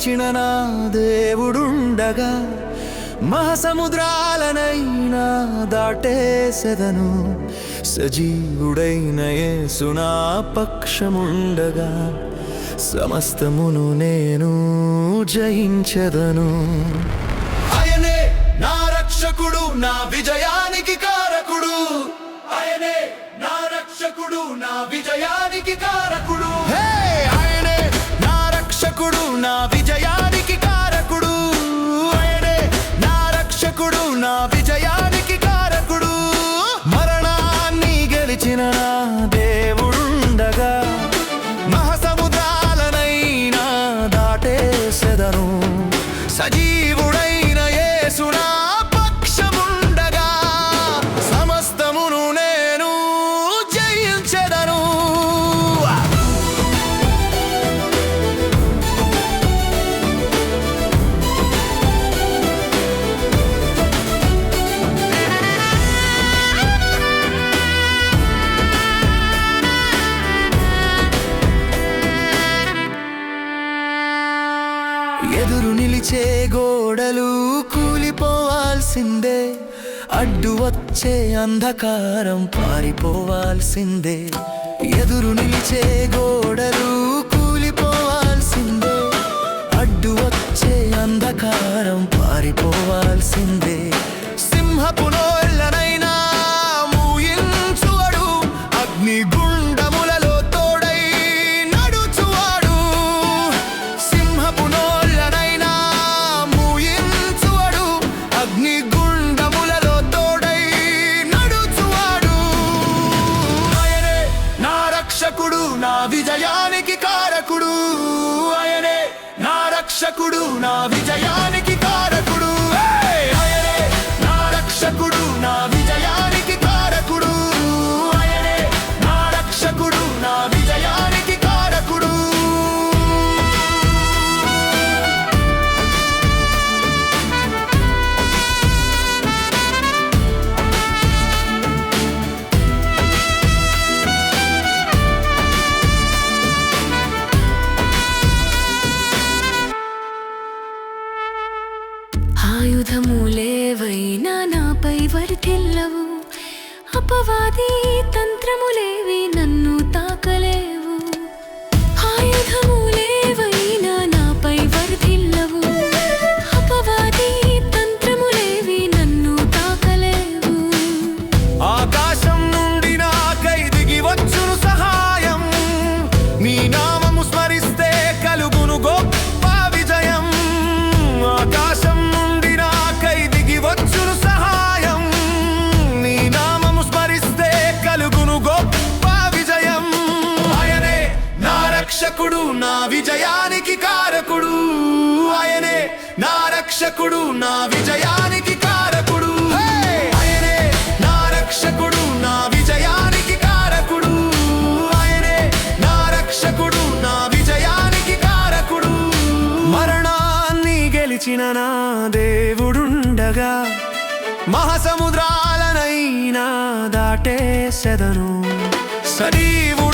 గెలిచిన నా దేవుడుండగా మహాసముద్రాలనైనా దాటేసెదను. సజీవుడైన యేసునా పక్షముండగా సమస్తమును నేను జయించెదను. ఆయనే నా రక్షకుడు నా విజయానికి కారకుడు. ఆయనే నా రక్షకుడు నా విజయానికి కారకుడు. హే! ఆయనే నా రక్షకుడు నా రక్షకుడు నా ఎదురు నిలిచే గోడలు కూలిపోవాల్సిందే. అడ్డు వచ్చే అంధకారం పారిపోవాల్సిందే. ఎదురు నిలిచే గోడలు కూలిపోవాల్సిందే. అడ్డు వచ్చే అంధకారం పారిపోవాల్సిందే. సింహపులో విజయానికి కారకుడు ఆయనే నా రక్షకుడు నా విజయ ఆయుధములేవైనా నాపై వర్ధిల్లవు అపవాది తంత్రములేవి నన్ను తాకలేవు. ఆయుధములేవైనా నాపై వర్ధిల్లవు అపవాది తంత్రములేవి నన్ను తాకలేవు. ఆకాశం నుండి నాకై దిగి వచ్చును సహాయం. నీ నామము విజయానికి కారకుడు. ఆయనే నా రక్షకుడు నా విజయానికి కారకుడు. ఆయనే నా రక్షకుడు నా విజయానికి కారకుడు. ఆయనే నా రక్షకుడు నా విజయానికి కారకుడు. మరణాన్ని గెలిచిన నా దేవుడుండగా మహాసముద్రాలనైనా దాటేసెదను. సజీవుడైన